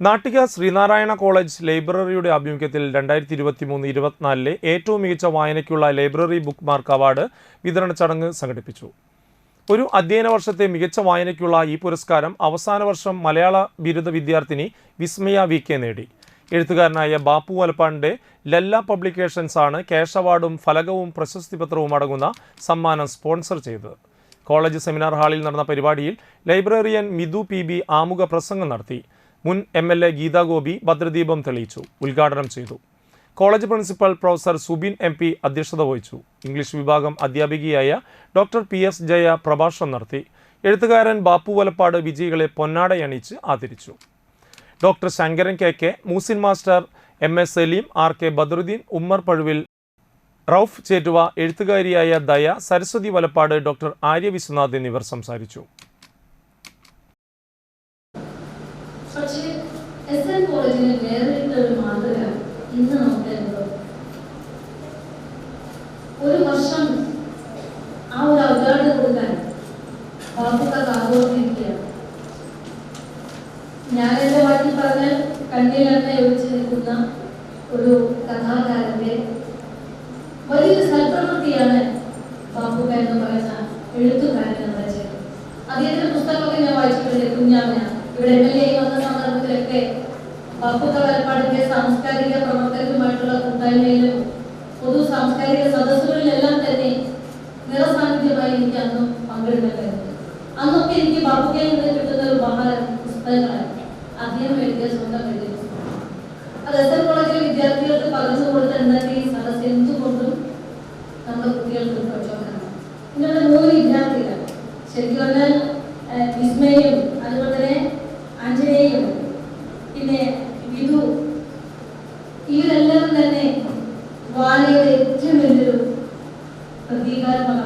Nattika Sreenarayana college ലൈബ്രറിയുടെ ആഭിമുഖ്യത്തിൽ രണ്ടായിരത്തി ഇരുപത്തി മൂന്ന് ഇരുപത്തിനാലിലെ ഏറ്റവും മികച്ച വായനയ്ക്കുള്ള ലൈബ്രറി ബുക്ക് മാർക്ക് അവാർഡ് വിതരണ ചടങ്ങ് സംഘടിപ്പിച്ചു. ഒരു അധ്യയന വർഷത്തെ മികച്ച വായനയ്ക്കുള്ള ഈ പുരസ്കാരം അവസാന വർഷം മലയാള ബിരുദ വിദ്യാർത്ഥിനി വിസ്മയ വി കെ നേടി. എഴുത്തുകാരനായ ബാപ്പു വലപ്പാടിന്റെ ലല്ല പബ്ലിക്കേഷൻസ് ആണ് ക്യാഷ് അവാർഡും ഫലകവും പ്രശസ്തി പത്രവും അടങ്ങുന്ന സമ്മാനം സ്പോൺസർ ചെയ്തത്. കോളേജ് സെമിനാർ ഹാളിൽ നടന്ന പരിപാടിയിൽ ലൈബ്രറിയൻ മിതു പി ബി ആമുഖ പ്രസംഗം നടത്തി. മുൻ M L A Geetha Gopi ഭദ്രദീപം തെളിയിച്ചു ഉദ്ഘാടനം ചെയ്തു. College principal professor Subin M P അധ്യക്ഷത വഹിച്ചു. ഇംഗ്ലീഷ് വിഭാഗം അധ്യാപികയായ ഡോക്ടർ പി എസ് ജയ പ്രഭാഷണം നടത്തി. എഴുത്തുകാരൻ ബാപ്പു വലപ്പാട് വിജയികളെ പൊന്നാടയണിച്ച് ആദരിച്ചു. Doctor Sankaran K K Moosin master M S Saleem R K Badaruddin Ummer Pazhuvil Rauf Chettuva എഴുത്തുകാരിയായ Daya Saraswathi Valappad doctor Arya Vishwanath എന്നിവർ സംസാരിച്ചു. പക്ഷേ എസ് എൻ കോളേജിന് വേറിട്ട ഒരു മാതൃക ഇന്ന് നമുക്ക് അനുഭവം ഒരു വർഷം ആ ഒരു അവാർഡ് കൊടുക്കാൻ ബാബുക്ക ആഘോഷിക്കുകയാണ് ഞാൻ എന്റെ വാക്കിൽ പറഞ്ഞാൽ കണ്ണിലെണ്ണ ഒഴിച്ച് ഒരു കഥാകാരന്റെ വലിയൊരു സൽപ്രവൃത്തിയാണ് ബാബുക്ക എന്ന് പറയുന്ന എഴുത്തുകാരൻ എന്ന് വെച്ചത് അദ്ദേഹത്തിന്റെ പുസ്തകമൊക്കെ ഞാൻ വായിച്ചിട്ടുണ്ട് കുഞ്ഞാമ്മ. ഇവിടെ എം എൽ എ വന്ന സന്ദർഭത്തിലൊക്കെ ബാപ്പുക്ക വലപ്പാടിന്റെ സാംസ്കാരിക പ്രവർത്തകരുമായിട്ടുള്ള കൂട്ടായ്മയിലും പൊതു സാംസ്കാരിക സദസ്സുകളിലെല്ലാം തന്നെ നിറസാന്നിധ്യമായി എനിക്ക് അന്നും പങ്കെടുക്കേണ്ടത് അന്നൊക്കെ എനിക്ക് ബാപ്പുക്കയിൽ നിന്ന് കിട്ടുന്ന ഒരു ഉപഹാരം പുസ്തകങ്ങളാണ്. അദ്ദേഹം എഴുതിയ സ്വന്തം എഴുതിയ അത് എസ് കോളേജിലെ വിദ്യാർത്ഥികൾക്ക് പകർന്നു കൊടുത്ത ഇന്നത്തെ ഈ സദസ് എന്തുകൊണ്ടും നമ്മുടെ കുട്ടികൾക്ക് പ്രചോദനമാണ്. ഇങ്ങനെ മൂന്ന് വിദ്യാർത്ഥികൾ ശരിക്കും പറഞ്ഞാൽ വിധു ഇവരെല്ലാവരും തന്നെ വാലയുടെ ഏറ്റവും വലിയൊരു പ്രതീകാത്മക